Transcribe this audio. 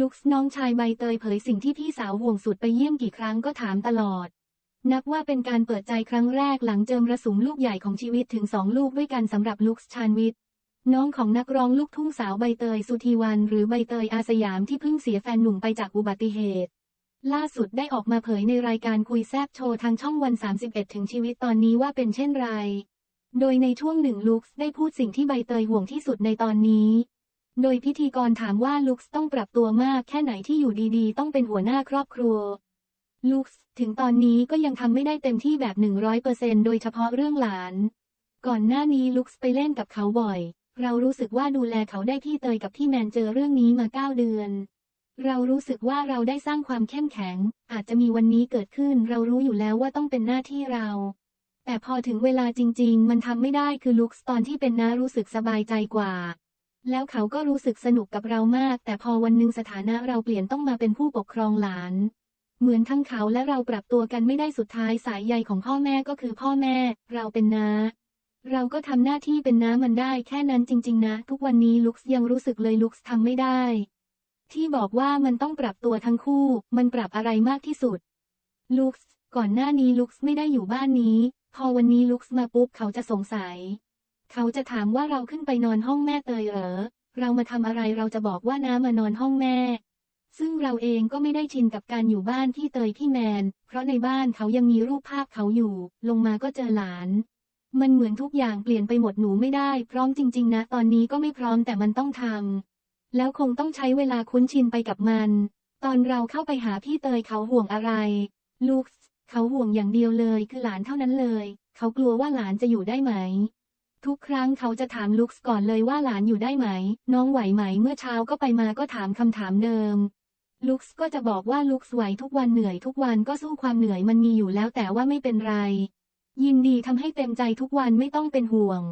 ลุคส์น้องชายใบเตยเผยสิ่งที่พี่สาวห่วงสุดไปเยี่ยมกี่ครั้งก็ถามตลอด นับว่าเป็นการเปิดใจครั้งแรกหลังเจิมระสุมลูกใหญ่ของชีวิตถึงสองลูกด้วยกันสำหรับลุคส์ชานวิทย์น้องของนักร้องลูกทุ่งสาวใบเตยสุธีวัน หรือใบเตยอาสยามที่เพิ่งเสียแฟนหนุ่มไปจากอุบัติเหตุ ล่าสุดได้ออกมาเผยในรายการคุยแซบโชว์ทางช่องวัน 31 ถึงชีวิตตอนนี้ว่าเป็นเช่นไร โดยในช่วงหนึ่งลุคส์ได้พูดสิ่งที่ใบเตยห่วงที่สุดในตอนนี้ โดยพิธีกรถามว่าลุคส์ต้องปรับตัวมากแค่ไหนที่อยู่ดีๆ ต้องเป็นหัวหน้าครอบครัวลุคส์ถึงตอนนี้ก็ยังทำไม่ได้เต็มที่แบบ 100%โดยเฉพาะเรื่องหลาน ก่อนหน้านี้ลุคส์ไปเล่นกับเขาบ่อย เรารู้สึกว่าดูแลเขาได้พี่เตยกับพี่แมนเจอเรื่องนี้มาเก้าเดือน เรารู้สึกว่าเราได้สร้างความเข้มแข็ง อาจจะมีวันนี้เกิดขึ้น เรารู้อยู่แล้วว่าต้องเป็นหน้าที่เราแต่พอถึงเวลาจริง ๆ มันทำไม่ได้คือลุคส์ตอนที่เป็นน้ารู้สึกสบายใจกว่า แล้วเขาก็รู้สึกสนุกกับเรามาก แต่พอวันหนึ่งสถานะเราเปลี่ยนต้องมาเป็นผู้ปกครองหลาน เหมือนทั้งเขาและเราปรับตัวกันไม่ได้สุดท้ายสายใยของพ่อแม่ก็คือพ่อแม่ เราเป็นน้าเราก็ทำหน้าที่เป็นน้ามันได้แค่นั้นจริง ๆ นะ ทุกวันนี้ลุคส์ยังรู้สึกเลยลุคส์ทำไม่ได้ ที่บอกว่ามันต้องปรับตัวทั้งคู่ มันปรับอะไรมากที่สุด ลุคส์ก่อนหน้านี้ลุคส์ไม่ได้อยู่บ้านนี้ พอวันนี้ลุคส์มาปุ๊บเขาจะสงสัย เขาจะถามว่าเราขึ้นไปนอนห้องแม่เตยเหรอ เรามาทำอะไรเราจะบอกว่าน้ามานอนห้องแม่ ซึ่งเราเองก็ไม่ได้ชินกับการอยู่บ้านพี่เตยพี่แมน เพราะในบ้านเขายังมีรูปภาพเขาอยู่ ลงมาก็เจอหลาน มันเหมือนทุกอย่างเปลี่ยนไปหมดหนูไม่ได้ พร้อมจริง ๆ นะ ตอนนี้ก็ไม่พร้อมแต่มันต้องทำแล้วคงต้องใช้เวลาคุ้นชินไปกับมัน ตอนเราเข้าไปหาพี่เตยเขาห่วงอะไร ลูกเขาห่วงอย่างเดียวเลยคือหลานเท่านั้นเลย เขากลัวว่าหลานจะอยู่ได้ไหม ทุกครั้งเขาจะถามลุคส์ก่อนเลยว่าหลานอยู่ได้ไหม น้องไหวไหม เมื่อเช้าก็ไปมาก็ถามคำถามเดิม ลุคส์ก็จะบอกว่าลุคส์ไหวทุกวันเหนื่อยทุกวันก็สู้ความเหนื่อยมันมีอยู่แล้วแต่ว่าไม่เป็นไร ยินดีทำให้เต็มใจทุกวันไม่ต้องเป็นห่วง